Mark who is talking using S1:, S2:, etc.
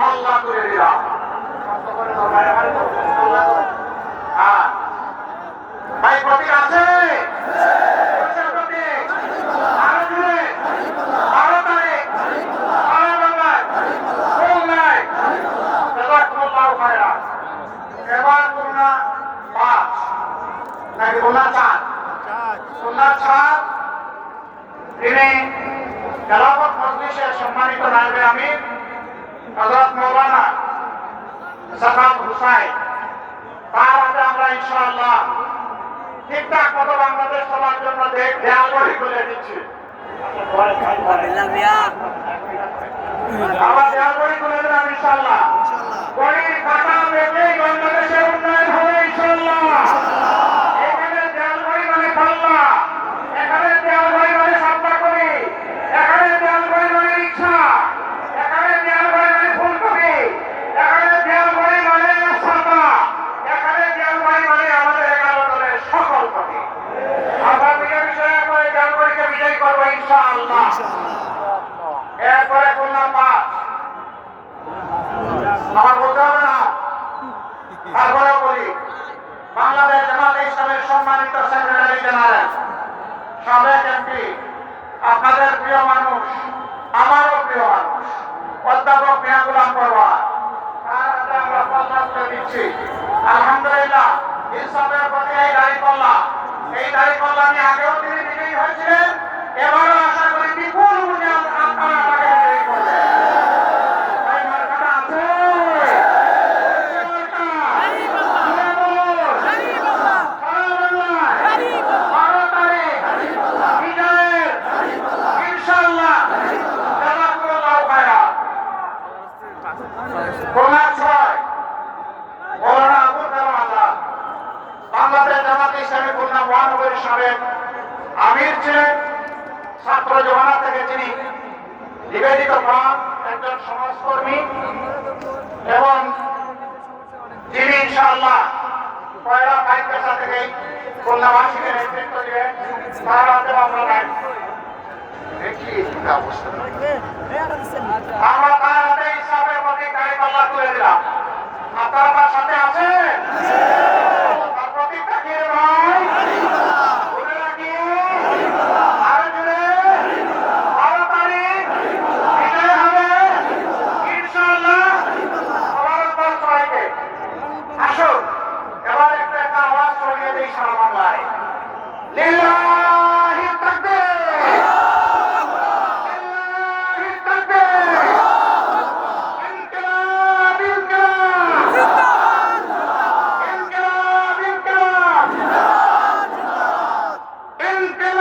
S1: মাল্লা তুলে দিলাম। ভাই প্রতীক আছে। এবার খুলনা পাঁচ নাকি খুলনা চার খুলনা চার তিনি খেলাফত মজলিসের সম্মানিত নায়বে আমির হজরত মৌলানা জাকাত হুসাইন। তার হাতে আমরা ইনশাআল্লাহ ঠিকঠাক মতো বাংলাদেশ সবার জন্য দে- দেয়াল গড়ি খুলে দিচ্ছি। আবার দেয়াল করে দিলাম ইনশাআল্লাহ। কাটা বেঁধেই বাংলাদেশের ইনশাআল্লাহ। এরপরে করলাম পাঁচ আমার বলতে হবে না? তারপরে বলি, বাংলাদেশ জামাত ইসলামের সম্মানিত সেক্রেটারি জেনারেল সাবেক এমপি আপনাদের প্রিয় মানুষ, আমারও প্রিয় মানুষ, অধ্যাপক মিয়া গুলাম পরওয়ার তার আমরা প্রস্তাব দিচ্ছি। আলহামদুলিল্লাহ ইসলামের প্রতি এই দাড়ি পাল্লা এই দাড়ি পাল্লা আগেও তিনি বিজয়ী হয়েছিলেন এবারও আশা করি বিপুল মূল্যে আপনারা তাকে বিজয়ী করবেন এই মার্কাটা আছে এই মার্কা। জুড়ে বলুন। বারো তারিখ বিজয়ের ইনশাল্লাহ জাযাকুমুল্লাহু খায়রান। খুলনা ছয় মৌলানা আবুল কালাম আজাদ বাংলাদেশ জামাত ইসলামী খুলনা মহানগরীর সাবেক আমির ছিলেন ছাত্র জমানা থেকে তিনি নিবেদিত প্রাণ একজন সমাজকর্মী এবং যিনি ইনশাআল্লাহ পয়লা ফাইভ পেশা থেকে খুলনাবাসীকে নেতৃত্ব দিবেন তার হাতে আমরা নাই আমরা ولن تنال